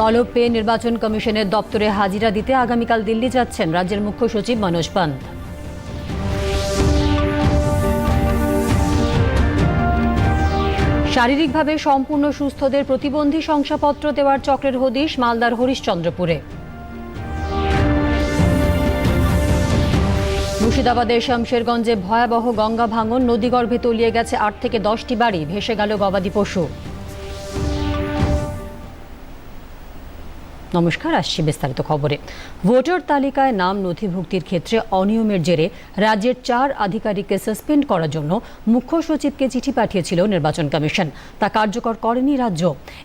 তলব পেয়ে নির্বাচন কমিশনের দপ্তরে হাজিরা দিতে আগামীকাল দিল্লি যাচ্ছেন রাজ্যের মুখ্য সচিব মনোজ পান্ত। শারীরিকভাবে সম্পূর্ণ সুস্থদের প্রতিবন্ধী শংসাপত্র দেওয়ার চক্রের হদিশ মালদার হরিশ্চন্দ্রপুরে। মুর্শিদাবাদের শামশেরগঞ্জে ভয়াবহ গঙ্গা ভাঙন নদীগর্ভে তলিয়ে গেছে আট থেকে দশটি বাড়ি, ভেসে গেল গবাদি পশু। নমস্কার, আসছি বিস্তারিত খবরে। ভোটার তালিকায় নাম নথিভুক্তির ক্ষেত্রে অনিয়মের জেরে রাজ্যের চার আধিকারিককে সাসপেন্ড করার জন্য মুখ্য সচিবকে চিঠি পাঠিয়েছিল নির্বাচন কমিশন। তা কার্যকর করেনি রাজ্য।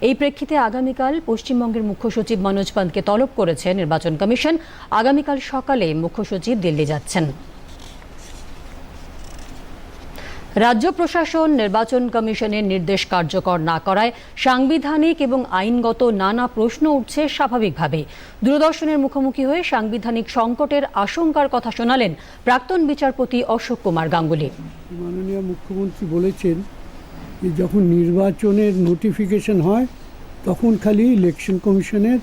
এই প্রেক্ষিতে আগামীকাল পশ্চিমবঙ্গের মুখ্য সচিব মনোজ পান্তকে তলব করেছে নির্বাচন কমিশন। আগামীকাল সকালে মুখ্য সচিব দিল্লি যাচ্ছেন। রাজ্য প্রশাসন নির্বাচন কমিশনের নির্দেশ কার্যকর না করায় সাংবিধানিক এবং আইনগত নানা প্রশ্ন উঠছে স্বাভাবিকভাবে দূরদর্শনের মুখোমুখি হয়ে সাংবিধানিক সংকটের আশঙ্কার কথা শোনালেন প্রাক্তন বিচারপতি অশোক কুমার গাঙ্গুলি। মাননীয় মুখ্যমন্ত্রী বলেছেন যে যখন নির্বাচনের নোটিফিকেশন হয়, তখন খালি ইলেকশন কমিশনের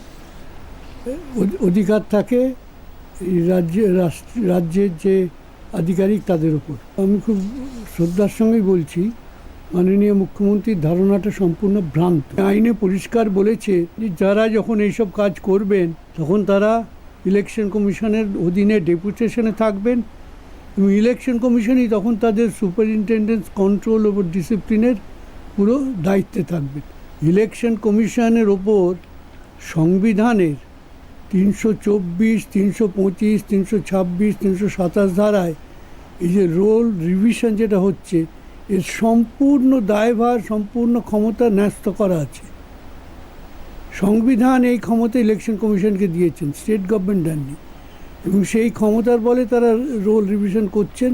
অধিকার থাকে। রাজ্যে রাজ্যের যে আধিকারিক তাদের উপর। আমি খুব শ্রদ্ধার সঙ্গেই বলছি, মাননীয় মুখ্যমন্ত্রীর ধারণাটা সম্পূর্ণ ভ্রান্ত। আইনে পরিষ্কার বলেছে যে যারা যখন এইসব কাজ করবেন, তখন তারা ইলেকশন কমিশনের অধীনে ডেপুটেশনে থাকবেন এবং ইলেকশন কমিশনই তখন তাদের সুপারিনটেন্ডেন্স কন্ট্রোল ওভার ডিসিপ্লিনের পুরো দায়িত্বে থাকবেন। ইলেকশন কমিশনের ওপর সংবিধানের তিনশো চব্বিশ, তিনশো পঁচিশ, তিনশো ছাব্বিশ, তিনশো সাতাশ ধারায় এই যে রোল রিভিশন যেটা হচ্ছে, এর সম্পূর্ণ দায়ভার, সম্পূর্ণ ক্ষমতা ন্যস্ত করা আছে। সংবিধান এই ক্ষমতা ইলেকশন কমিশনকে দিয়েছেন, স্টেট গভর্নমেন্ট দেননি। এবং সেই ক্ষমতার বলে তারা রোল রিভিশন করছেন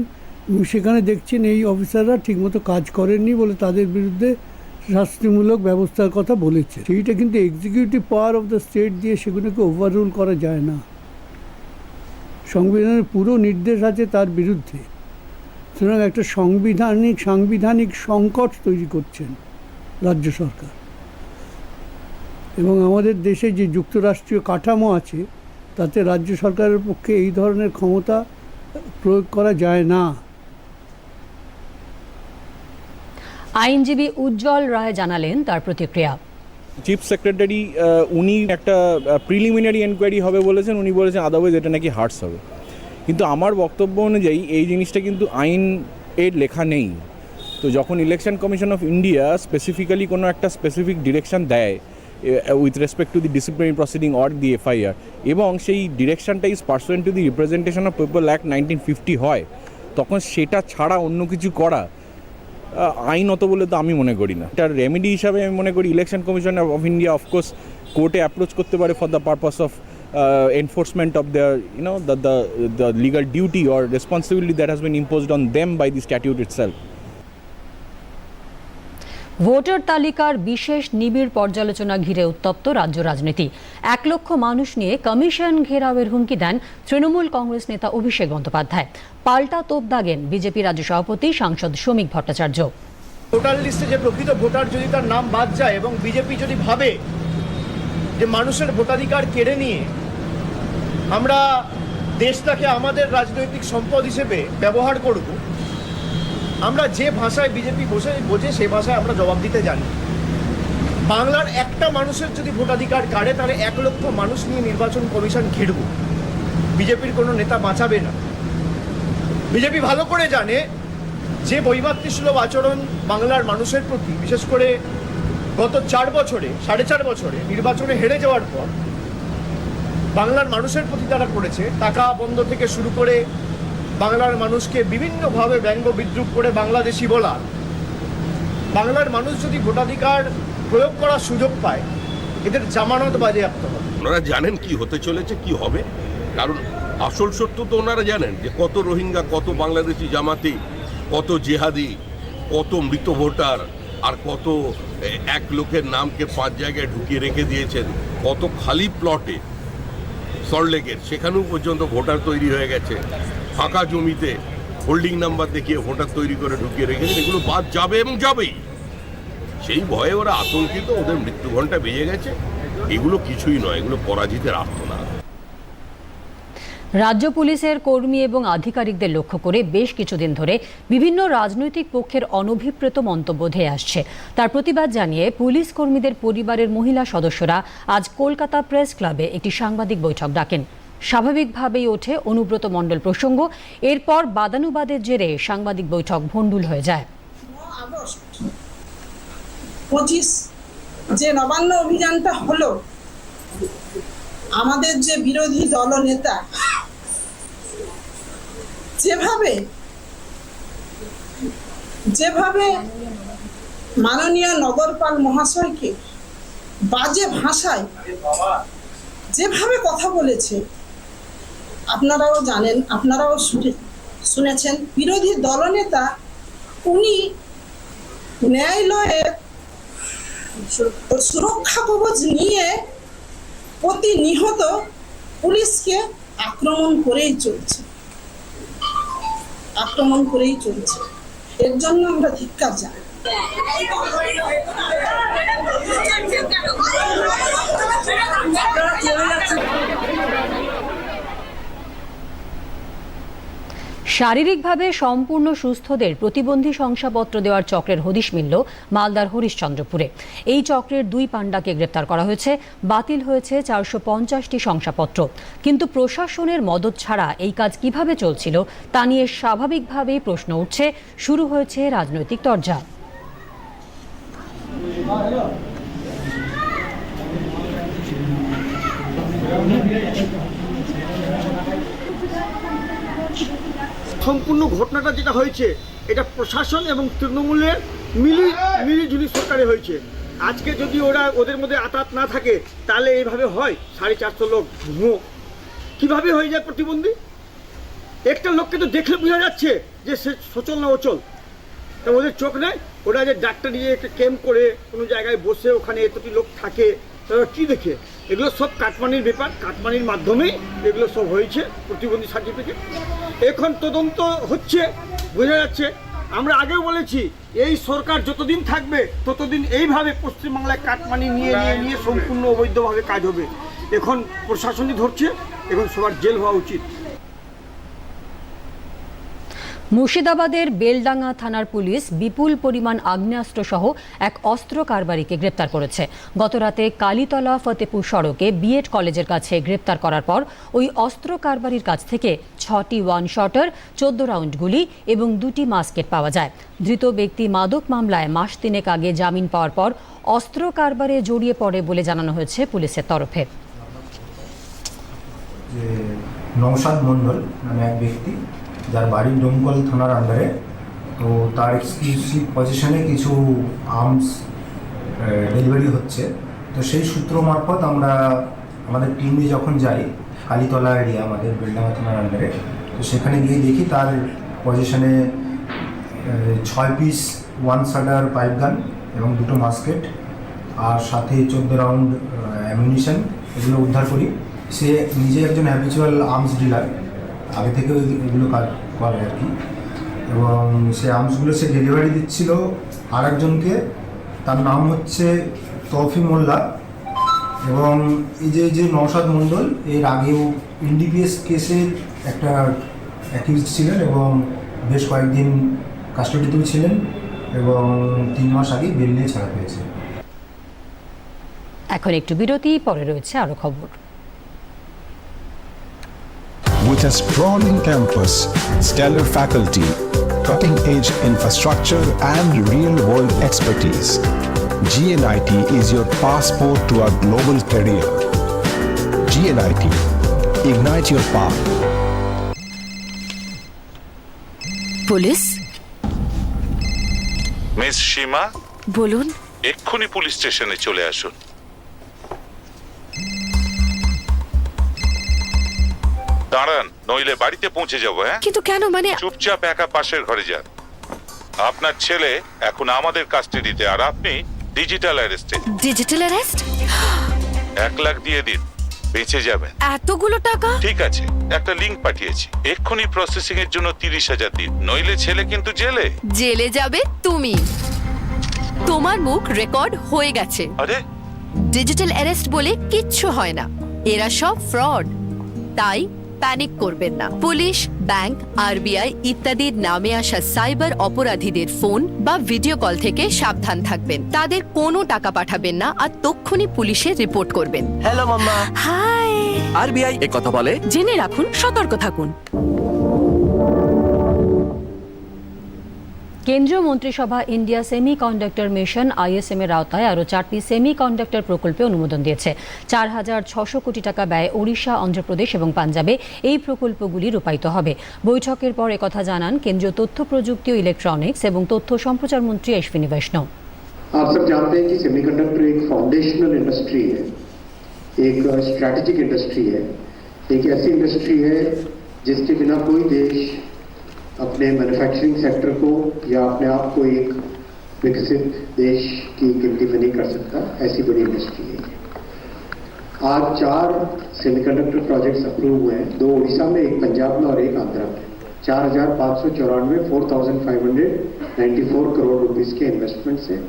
এবং সেখানে দেখছেন এই অফিসাররা ঠিকমতো কাজ করেননি বলে তাদের বিরুদ্ধে শাস্তিমূলক ব্যবস্থার কথা বলেছে। সেইটা কিন্তু executive power of the state দিয়ে সেগুলোকে ওভাররুল করা যায় না। সংবিধানের পুরো নির্দেশ আছে তার বিরুদ্ধে। সুতরাং একটা সাংবিধানিক সাংবিধানিক সংকট তৈরি করছেন রাজ্য সরকার। এবং আমাদের দেশে যে যুক্তরাষ্ট্রীয় কাঠামো আছে, তাতে রাজ্য সরকারের পক্ষে এই ধরনের ক্ষমতা প্রয়োগ করা যায় না। আইনজীবী উজ্জ্বল রায় জানালেন তার প্রতিক্রিয়া। চিফ সেক্রেটারি উনি একটা প্রিলিমিনারি এনকোয়ারি হবে বলেছেন, উনি বলেছেন আদারওয়াইজ এটা নাকি হার্টস হবে। কিন্তু আমার বক্তব্য অনুযায়ী এই জিনিসটা কিন্তু আইন এর লেখা নেই। তো যখন election commission of India specifically কোনো একটা স্পেসিফিক ডিরেকশন দেয় with respect to the disciplinary proceeding or the FIR এবং সেই ডিরেকশনটা is pursuant to the representation of people act nineteen fifty হয়, তখন সেটা ছাড়া অন্য কিছু করা আইনত বলে তো আমি মনে করি না। এটার রেমেডি হিসাবে আমি মনে করি election commission of India of course কোর্টে অ্যাপ্রোচ করতে পারে for the purpose of enforcement of their you know the the the legal duty or responsibility that has been imposed on them by the statute itself voter তালিকার বিশেষ নিবিড় পর্যালোচনা ঘিরে উত্তপ্ত রাজ্য রাজনীতি। এক লক্ষ মানুষ নিয়ে কমিশন ঘেরাওয়ের হুমকি দেন তৃণমূল কংগ্রেস নেতা অভিষেক বন্দ্যোপাধ্যায়। পাল্টা তোপ দাগেন বিজেপি রাজ্য সভাপতি সাংসদ শ্রমিক ভট্টাচার্য। ভোটার লিস্টে যে প্রকৃত ভোটার যদি তার নাম বাদ যায় এবং বিজেপি যদি ভাবে যে মানুষের ভোটাধিকার কেড়ে নিয়ে আমরা দেশটাকে আমাদের রাজনৈতিক সম্পদ হিসেবে ব্যবহার করব আমরা যে ভাষায় বিজেপি বসে, বোঝে, সে ভাষায় আমরা জবাব দিতে জানি। বাংলার একটা মানুষের যদি ভোটাধিকার কাড়ে, তাহলে এক লক্ষ মানুষ নিয়ে নির্বাচন কমিশন ঘিরব। বিজেপির কোনো নেতা বাঁচাবে না। বিজেপি ভালো করে জানে যে বৈমাতৃসুলভ আচরণ বাংলার মানুষের প্রতি, বিশেষ করে গত চার বছরে, সাড়ে চার বছরে নির্বাচনে হেরে যাওয়ার পর, বাংলার মানুষের প্রতি তারা করেছে, টাকা বন্ধ থেকে শুরু করে বাংলার মানুষকে বিভিন্নভাবে ব্যঙ্গ বিদ্রুপ করে বাংলাদেশি বলা বাংলার মানুষ যদি ভোটাধিকার প্রয়োগ করার সুযোগ পায়, এদের জামানত বাজেয়াপ্ত হবে। ওনারা জানেন কি হতে চলেছে, কি হবে? কারণ আসল সত্য তো ওনারা জানেন যে কত রোহিঙ্গা, কত বাংলাদেশি জামাতি, কত জেহাদি, কত মৃত ভোটার, আর কত এক লোকের নামকে পাঁচ জায়গায় ঢুকিয়ে রেখে দিয়েছেন, কত খালি প্লটে সল্টলেকের, সেখানেও পর্যন্ত ভোটার তৈরি হয়ে গেছে। ফাঁকা জমিতে হোল্ডিং নাম্বার দেখিয়ে ভোটার তৈরি করে ঢুকিয়ে রেখেছেন, এগুলো বাদ যাবে এবং যাবেই। সেই ভয়ে ওরা আতঙ্কিত, ওদের মৃত্যু ঘণ্টা বেজে গেছে। এগুলো কিছুই নয়, এগুলো পরাজিতের আর্তনাদ। রাজ্য পুলিশের কর্মী এবং আধিকারিকদের লক্ষ্য করে বেশ কিছুদিন ধরে বিভিন্ন রাজনৈতিক পক্ষের অনভিপ্রেত মন্তব্য ধেয়ে আসছে। তার প্রতিবাদ জানিয়ে পুলিশ কর্মীদের পরিবারের মহিলা সদস্যরা আজ কলকাতা প্রেস ক্লাবে একটি সাংবাদিক বৈঠক ডাকেন। স্বাভাবিকভাবেই ওঠে অনুব্রত মণ্ডল প্রসঙ্গ। এরপর বাদানুবাদের জেরে সাংবাদিক বৈঠক ভণ্ডুল হয়ে যায়। পঁচিশ যে নবান্ন অভিযানটা হলো, আমাদের যে বিরোধী দলনেতা যেভাবে যেভাবে মাননীয় নগরপাল মহাশয়কে বাজে ভাষায় যেভাবে কথা বলেছে আপনারাও জানেন, আপনারাও শুনে শুনেছেন, বিরোধী দলনেতা উনি ন্যায়ালয়ের সুরক্ষা কবচ নিয়ে প্রতিনিহত পুলিশকে আক্রমণ করেই চলছে। আক্রমণ করেই চলছে। এর জন্য আমরা ধিক্কার জানাই। শারীরিকভাবে সম্পূর্ণ সুস্থদের প্রতিবন্ধী শংসাপত্র দেওয়ার চক্রের হদিশ মিলল মালদার হরিশ্চন্দ্রপুরে। এই চক্রের দুই পাণ্ডাকে গ্রেপ্তার করা হয়েছে, বাতিল হয়েছে চারশো পঞ্চাশটি শংসাপত্র। কিন্তু প্রশাসনের মদত ছাড়া এই কাজ কীভাবে চলছিল তা নিয়ে স্বাভাবিকভাবেই প্রশ্ন উঠছে, শুরু হয়েছে রাজনৈতিক তরজা। সম্পূর্ণ ঘটনাটা যেটা হয়েছে এটা প্রশাসন এবং তৃণমূলের মিলি মিলিজুলি সরকারে হয়েছে। আজকে যদি ওরা ওদের মধ্যে আতাত না থাকে তাহলে এইভাবে হয়? সাড়ে চারশো লোক ভুয়ো কীভাবে হয়ে যায় প্রতিবন্ধী? একটা লোককে তো দেখলে বোঝা যাচ্ছে যে সে সচল না অচল। তা ওদের চোখ নেই। ওরা যে ডাক্তার নিয়ে একটা ক্যাম্প করে কোনো জায়গায় বসে ওখানে এতটি লোক থাকে তারা কী দেখে? এগুলো সব কাটমানির ব্যাপার, কাটমানির মাধ্যমে এগুলো সব হয়েছে, প্রতিবন্ধী সার্টিফিকেট এখন তদন্ত হচ্ছে, বোঝা যাচ্ছে, আমরা আগেও বলেছি, এই সরকার যতদিন থাকবে, ততদিন এইভাবে পশ্চিমবাংলায় কাটমানি নিয়ে নিয়ে নিয়ে সম্পূর্ণ অবৈধভাবে কাজ হবে। এখন প্রশাসনই ধরছে, এখন সবার জেল হওয়া উচিত। মুর্শিদাবাদের বেলডাঙ্গা থানার পুলিশ বিপুল পরিমাণ আগ্নেয়াস্ত্র সহ এক অস্ত্র কারবারিকে গ্রেপ্তার করেছে। গতরাতে কালীতলা ফতেপুর সড়কে বিএড কলেজের কাছে গ্রেপ্তার করার পর ওই অস্ত্র কারবারির কাছ থেকে ছটি ওয়ান শটার, চোদ্দ রাউন্ড গুলি এবং দুটি মাস্কেট পাওয়া যায়। ধৃত ব্যক্তি মাদক মামলায় মাস তিনেক আগে জামিন পাওয়ার পর অস্ত্র কারবারে জড়িয়ে পড়ে বলে জানানো হয়েছে পুলিশের তরফে। নৌসাদ মণ্ডল নামে এক ব্যক্তি যার বাড়ি ডোমকল থানার আন্ডারে তো তার এক্সক্লুসিভ পজিশনে কিছু আর্মস ডেলিভারি হচ্ছে। তো সেই সূত্র মারফত আমরা আমাদের টিম যখন যাই, কালীতলা এরিয়া আমাদের বেলডাঙ্গা থানার আন্ডারে তো সেখানে গিয়ে দেখি তার পজিশনে ছয় পিস ওয়ান সাডার পাইপ গান এবং দুটো মাস্কেট আর সাথে চোদ্দ রাউন্ড অ্যামিউনিশন এগুলো উদ্ধার করি। সে নিজে একজন হ্যাবিচুয়াল আর্মস ডিলার আগে থেকে এগুলো কাজ করে আর কি। এবং সে আর্মসগুলো সে ডেলিভারি দিচ্ছিল আর একজনকে তার নাম হচ্ছে তৌফি মোল্লা। এবং এই যে যে নওশাদ মণ্ডল, এর আগেও এনডিপিএস কেসের একটা অ্যাকিউজ ছিলেন এবং বেশ কয়েকদিন কাস্টডিতেও ছিলেন এবং তিন মাস আগে বেল নিয়ে ছাড়া পেয়েছে। এখন একটু বিরতি, পরে রয়েছে আরও খবর। With a sprawling campus, stellar faculty, cutting edge infrastructure, and real world expertise, GNIT is your passport to a global career. GNIT, ignite your path. Police miss Seema বলুন এক্ষুনি পুলিশ স্টেশনে চলে আসুন দাঁড়ান নইলে বাড়িতে পৌঁছে যাব হ্যাঁ? কিন্তু কেন? মানে চুপচাপ একা পাশের ঘরে যান। আপনার ছেলে এখন আমাদের কাস্টাডিতে আর আপনি ডিজিটাল অ্যারেস্টে ডিজিটাল অ্যারেস্ট এক লাখ দিয়ে দিন বেঁচে যাবেন। এতগুলো টাকা? ঠিক আছে একটা লিংক পাঠিয়েছি। এক্ষুনি প্রসেসিং এর জন্য তিরিশ হাজার দিন নইলে ছেলে কিন্তু জেলে। জেলে যাবে তুমি। তোমার মুখ রেকর্ড হয়ে গেছে। আরে! ডিজিটাল অ্যারেস্ট বলে কিচ্ছু হয় না। এরা সব ফ্রড তাই প্যানিক করবেন না। পুলিশ ব্যাংক আরবিআই ইত্যাদির নামে আসা সাইবার অপরাধীদের ফোন বা ভিডিও কল থেকে সাবধান থাকবেন। তাদের কোনো টাকা পাঠাবেন না আর তক্ষুনি পুলিশে রিপোর্ট করবেন। Hello mamma. হাই আরবিআই এ কথা বলে? জেনে রাখুন সতর্ক থাকুন। কেন্দ্রীয় মন্ত্রিসভা India semiconductor mission ISM এর আওতায় আরও চারটি সেমি কন্ডাক্টর প্রকল্পে অনুমোদন দিয়েছে চার হাজার ছশো কোটি টাকা ব্যয় ওড়িশা অন্ধ্রপ্রদেশ এবং পাঞ্জাবে এই প্রকল্পগুলি রূপায়িত হবে বৈঠকের পর একথা জানান কেন্দ্রীয় তথ্য প্রযুক্তি ও ইলেকট্রনিক্স এবং তথ্য সম্প্রচার মন্ত্রী অশ্বিনী বৈষ্ণব आप सब जानते हैं कि सेमीकंडक्टर एक फाउंडेशनल इंडस्ट्री है एक स्ट्रैटेजिक इंडस्ट्री है एक ऐसी इंडस्ट्री है जिसके बिना कोई देश अपने मैन्युफैक्चरिंग सेक्टर को या अपने आप को एक विकसित देश की गिनती में नहीं कर सकता, ऐसी बड़ी इंडस्ट्री है आज चार सेमीकंडक्टर प्रोजेक्ट्स अप्रूव हुए हैं, दो उड़ीसा में, एक पंजाब में और एक आंध्रा में। चार हज़ार पाँच सौ चौरानवे, four thousand five hundred ninety four crore rupees के इन्वेस्टमेंट से।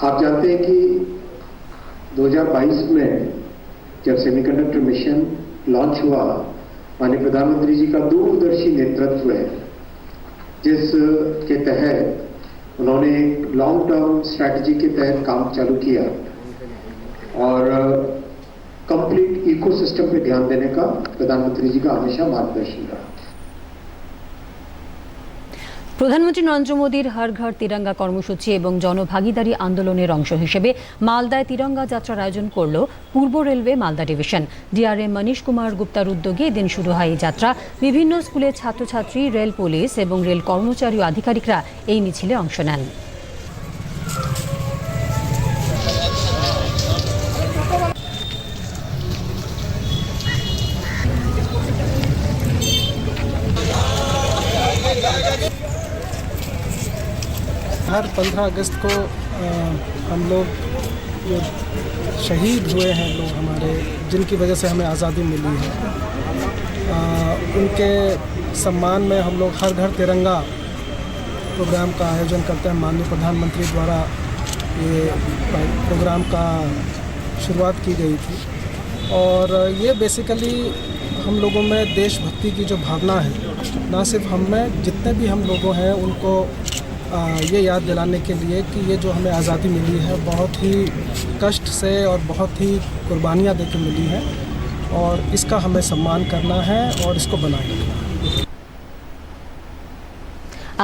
आप जानते हैं कि 2022 में जब सेमीकंडक्टर मिशन लॉन्च हुआ, माननीय प्रधानमंत्री जी का दूरदर्शी नेतृत्व है। जिस, के तहत उन्होंने लॉन्ग टर्म स्ट्रैटेजी के तहत काम चालू किया और कंप्लीट इकोसिस्टम पे ध्यान देने का प्रधानमंत्री जी का हमेशा मार्गदर्शन रहा। প্রধানমন্ত্রী নরেন্দ্র মোদীর হর ঘর তিরঙ্গা কর্মসূচি এবং জনভাগিদারি আন্দোলনের অংশ হিসেবে মালদায় তিরঙ্গা যাত্রার আয়োজন করল পূর্ব railway Malda division. DRM Manish Kumar গুপ্তার উদ্যোগে এদিন শুরু হয় এই যাত্রা। বিভিন্ন স্কুলের ছাত্রছাত্রী, রেল পুলিশ এবং রেল কর্মচারী ও আধিকারিকরা এই মিছিলে অংশ নেন। हर पंद्रह अगस्त को अ, हम लोग जो शहीद हुए हैं लोग हमारे जिनकी वजह से हमें आज़ादी मिली है। अ, उनके सम्मान में हम लोग हर घर तिरंगा प्रोग्राम का आयोजन करते हैं। माननीय प्रधानमंत्री द्वारा ये प्रोग्राम का शुरुआत की गई थी। और ये बेसिकली हम लोगों में देशभक्ति की जो भावना है ना सिर्फ़ हम में जितने भी हम लोगों हैं उनको आ, ये याद दिलाने के लिए कि ये जो हमें आज़ादी मिली है, बहुत ही कष्ट से और बहुत ही कुर्बानियाँ देकर मिली है और इसका हमें सम्मान करना है और इसको बनाए है।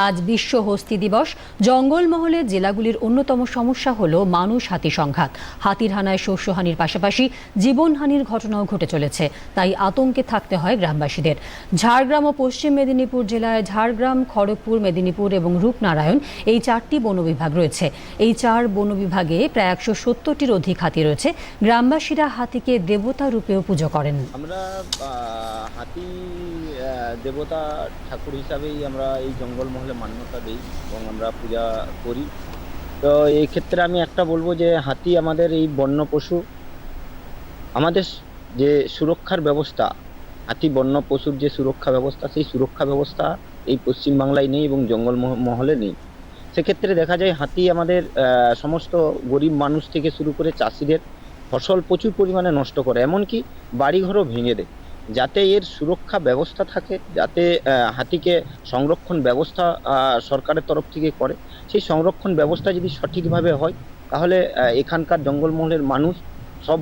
আজ বিশ্ব হস্তি দিবস। জঙ্গলমহলে জেলাগুলির অন্যতম সমস্যা হল মানুষ হাতি সংঘাত। হাতির হানায় শস্যহানির পাশাপাশি জীবনহানির ঘটনাও ঘটে চলেছে, তাই আতঙ্কে থাকতে হয় গ্রামবাসীদের। ঝাড়গ্রাম ও পশ্চিম মেদিনীপুর জেলায় ঝাড়গ্রাম, খড়গপুর, মেদিনীপুর এবং রূপনারায়ণ এই চারটি বনবিভাগ রয়েছে। এই চার বনবিভাগে প্রায় একশো সত্তরটির অধিক হাতি রয়েছে। গ্রামবাসীরা হাতিকে দেবতা রূপেও পুজো করেন। আমরা হাতি দেবতা ঠাকুর হিসাবেই আমরা এই জঙ্গলমহলে মান্যতা দিই এবং আমরা পূজা করি। তো এই ক্ষেত্রে আমি একটা বলব যে, হাতি আমাদের এই বন্য পশু, আমাদের যে সুরক্ষার ব্যবস্থা, হাতি বন্য পশুর যে সুরক্ষা ব্যবস্থা, সেই সুরক্ষা ব্যবস্থা এই পশ্চিমবাংলায় নেই এবং জঙ্গল মহ- মহলে নেই। সেক্ষেত্রে দেখা যায় হাতি আমাদের সমস্ত গরিব মানুষ থেকে শুরু করে চাষিদের ফসল প্রচুর পরিমাণে নষ্ট করে, এমনকি বাড়িঘরও ভেঙে দেয়। যাতে এর সুরক্ষা ব্যবস্থা থাকে, যাতে হাতিকে সংরক্ষণ ব্যবস্থা সরকারের তরফ থেকে করে। সেই সংরক্ষণ ব্যবস্থা যদি সঠিকভাবে হয়, তাহলে এখানকার জঙ্গলমহলের মানুষ সব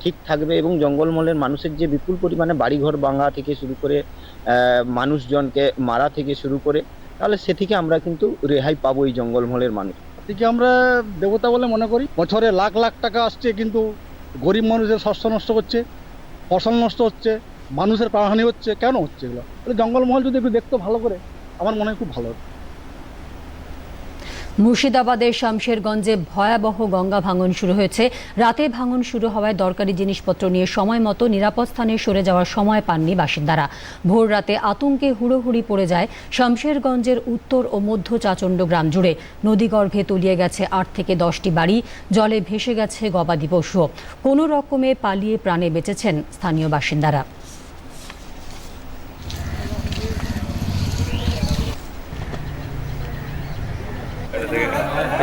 ঠিক থাকবে এবং জঙ্গলমহলের মানুষের যে বিপুল পরিমাণে বাড়িঘর ভাঙা থেকে শুরু করে মানুষজনকে মারা থেকে শুরু করে, তাহলে সে থেকে আমরা কিন্তু রেহাই পাবো এই জঙ্গলমহলের মানুষ। থেকে আমরা দেবতা বলে মনে করি? বছরে লাখ লাখ টাকা আসছে কিন্তু গরিব মানুষের শস্য নষ্ট করছে। ফসল নষ্ট হচ্ছে, মানুষের প্রাণহানি হচ্ছে, কেন হচ্ছে এগুলো? জঙ্গলমহল যদি একটু দেখতো ভালো করে, আমার মনে হয় খুব ভালো হতো। মুর্শিদাবাদের শামশেরগঞ্জে ভয়াবহ গঙ্গা ভাঙন শুরু হয়েছে। রাতে ভাঙন শুরু হওয়ায় দরকারি জিনিসপত্র নিয়ে সময় মতো নিরাপদ স্থানে সরে যাওয়ার সময় পাননি বাসিন্দারা। ভোর রাতে আতঙ্কে হুড়োহুড়ি পড়ে যায় শামশেরগঞ্জের উত্তর ও মধ্য চাচণ্ড গ্রাম জুড়ে। নদীগর্ভে তলিয়ে গেছে আট থেকে দশটি বাড়ি, জলে ভেসে গেছে গবাদি পশুও। কোনো রকমে পালিয়ে প্রাণে বেঁচেছেন স্থানীয় বাসিন্দারা।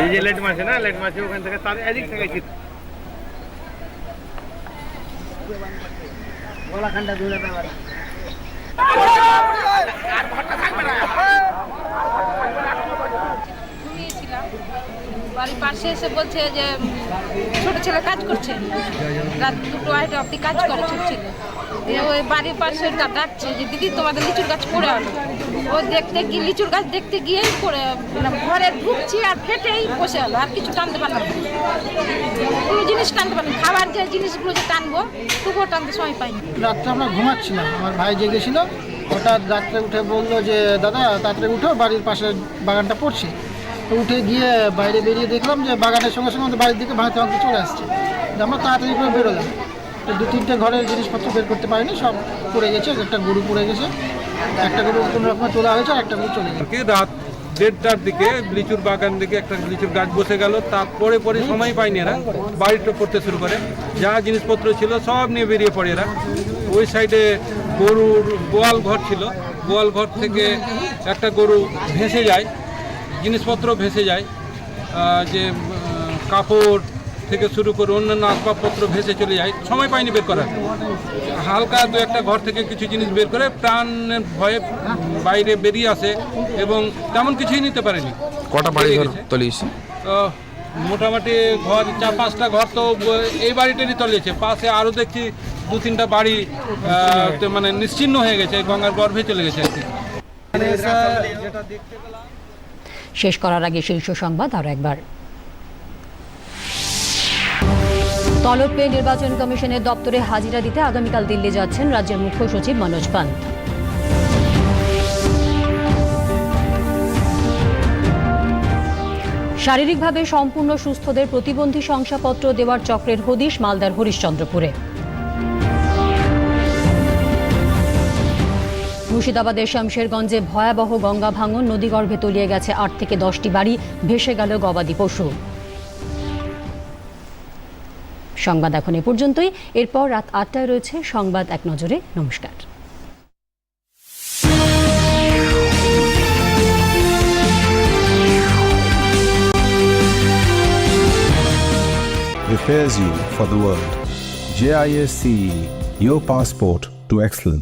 এই যে লেট মাছে না লেট মাছে ওখান থেকে তার এদিক থেকে ঘুমিয়েছিলাম। বাড়ির পাশে এসে বলছে যে, ছোট ছেলে কাজ করছে। রাত দুটো আড়াইটা অব্দি কাজ করে ছোট ছেলে। ওই বাড়ির পাশে ডাকছে যে, দিদি, তোমাদের লিচুর গাছ পড়ে আলো ও দেখতে গিয়ে, লিচুর গাছ দেখতে গিয়েই পড়ে মানে ঘরে ঢুকছি আর ফেটেই বসে হলো, আর কিছু টানতে পারলাম। কোনো জিনিস টানতে পারলাম। খাবার যে জিনিসগুলো যে টানবো, তবুও টানতে সময় পাইনি। রাত্রে আমরা ঘুমাচ্ছিলাম। আমার ভাই জেগেছিল, হঠাৎ রাত্রে উঠে বলল যে, দাদা, তাড়াতাড়ি উঠো, বাড়ির পাশে বাগানটা পড়ছে। উঠে গিয়ে বাইরে বেরিয়ে দেখলাম যে, বাগানের সঙ্গে সঙ্গে আমাদের বাড়ির দিকে ভাঙতে ভাঙতে চলে আসছে। আমরা তাড়াতাড়ি করে বেরোলাম। দু তিনটে ঘরের জিনিসপত্র বের করতে পারিনি, সব পড়ে গেছে, একটা গরু পড়ে গেছে। একটা গরু কোনো রকমে তোলা হয়েছে একটা গরু রাত দেড়টার দিকে লিচুর বাগান দিকে একটা লিচুর গাছ বসে গেল। তারপরে পরে সময় পায়নি এরা। বাড়িটা পড়তে শুরু করে। যা জিনিসপত্র ছিল সব নিয়ে বেরিয়ে পড়ে এরা। ওই সাইডে গরুর গোয়াল ঘর ছিল। গোয়াল ঘর থেকে একটা গরু ভেসে যায়। জিনিসপত্র ভেসে যায়। যে কাপড় থেকে শুরু করে অন্যান্য আসবাবপত্র ভেসে চলে যায়। সময় পায়নি বের করার। হালকা দু একটা ঘর থেকে কিছু জিনিস বের করে প্রাণের ভয়ে বাইরে বেরিয়ে আসে এবং তেমন কিছুই নিতে পারেনি। কটা বাড়ি ঘর তলিয়েছে তো মোটামুটি ঘর চার পাঁচটা ঘর তো এই বাড়িটারই তলিয়েছে। পাশে আরও দেখছি দু তিনটা বাড়ি মানে নিশ্চিহ্ন হয়ে গেছে গঙ্গার গর্ভে চলে গেছে আর কি। শেষ করার আগে শীর্ষ সংবাদ আরও একবার। তলব নির্বাচন কমিশনের দপ্তরে হাজিরা দিতে আগামীকাল দিল্লি যাচ্ছেন রাজ্যের মুখ্য সচিব মনোজ পান্ত শারীরিকভাবে সম্পূর্ণ সুস্থদের প্রতিবন্ধী শংসাপত্র দেওয়ার চক্রের হদিশ মালদার হরিশ্চন্দ্রপুরে। মুর্শিদাবাদের শামশেরগঞ্জে ভয়াবহ গঙ্গা ভাঙন নদীগর্ভে তলিয়ে গেছে আট থেকে দশটি বাড়ি, ভেসে গেল গবাদি পশু। সংবাদ এখন এ পর্যন্তই এরপর রাত আটটায় রয়েছে সংবাদ এক নজরে নমস্কার prepares you for the world. JISCE, your passport to excellence.